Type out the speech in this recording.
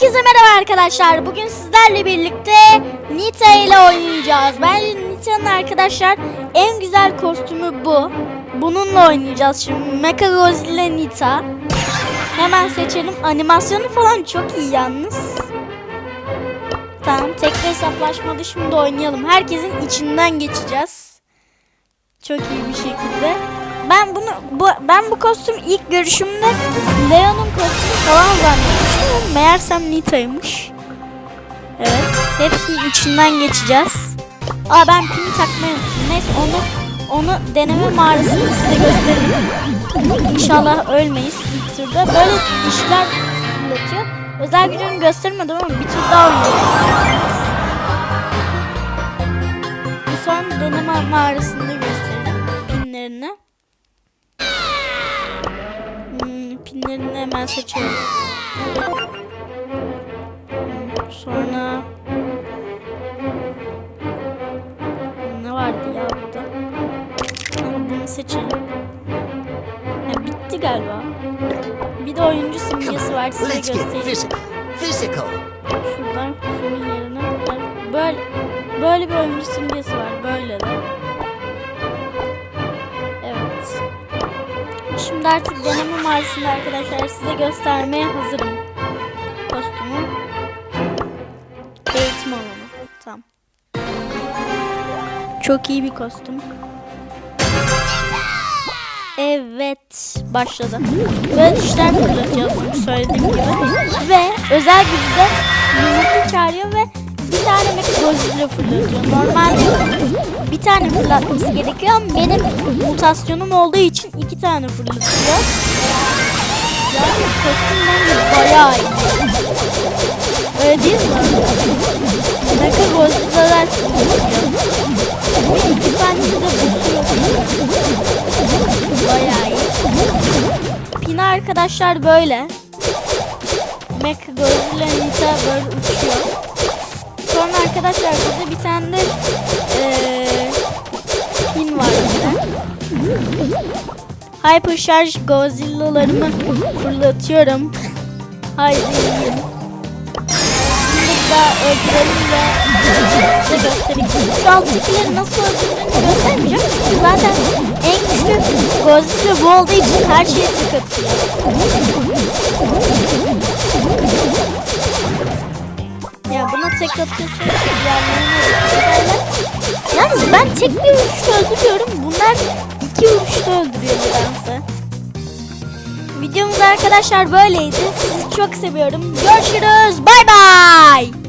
Herkese merhaba arkadaşlar. Bugün sizlerle birlikte Nita ile oynayacağız. Bence Nita'nın arkadaşlar en güzel kostümü bu. Bununla oynayacağız şimdi. Mecha Godzilla Nita. Hemen seçelim. Animasyonu falan çok iyi yalnız. Tamam, tekli hesaplaşmada şimdi oynayalım. Herkesin içinden geçeceğiz. Çok iyi bir şekilde. Ben bunu bu ben bu kostüm ilk görüşümde Leon'un kostümü falan zannetmiştim. Meğersem Nita'ymış. Evet. Hepsinin içinden geçeceğiz. Aa ben pini takmayı unuttum. Neyse onu onu deneme mağarasını size göstereyim. İnşallah ölmeyiz ilk turda. Böyle işler fırlatıyor. Özel gücünü göstermedim ama bir tur daha oynayacağız. Sonra deneme mağarasında göstereyim pinlerini. Hmm, pinlerini hemen seçiyorum. Sonra ne vardı ya burada? Bunu seçelim. Ha, bitti galiba. Bir de oyuncu simgesi var size göstereyim. physical. Şuradan şunun yerine böyle böyle bir oyuncu simgesi var böyle de. Evet. Şimdi artık deneme mağarasında arkadaşlar size göstermeye hazırım. Çok iyi bir kostüm. Evet, başladı. Böyle düşler fırlatıyor bunu söylediğim gibi. Ve özel güçte yumurta çağırıyor ve bir tane Mechagodzilla fırlatıyor. Normalde bir tane fırlatması gerekiyor ama benim mutasyonum olduğu için iki tane fırlatıyor. Yani kostüm bence bayağı iyi. Arkadaşlar böyle. Mecha Godzilla Nita böyle uçuyor. Sonra arkadaşlar burada bir tane de eee, pin var burada. Hyper Charge Godzilla'larımı fırlatıyorum. Haydi yiyin. Şimdi da öldürelim ve göstereyim. Şu alttakileri nasıl öldürdüğünü göstermeyeceğim. Çünkü zaten en güçlü Godzilla bu olduğu için her şeye tık. Ya buna tek atıyorsun. Yalnız ben tek bir vuruşta öldürüyorum. Bunlar iki vuruşta öldürüyor nedense. Videomuz arkadaşlar böyleydi. Sizi çok seviyorum. Görüşürüz. Bay bay.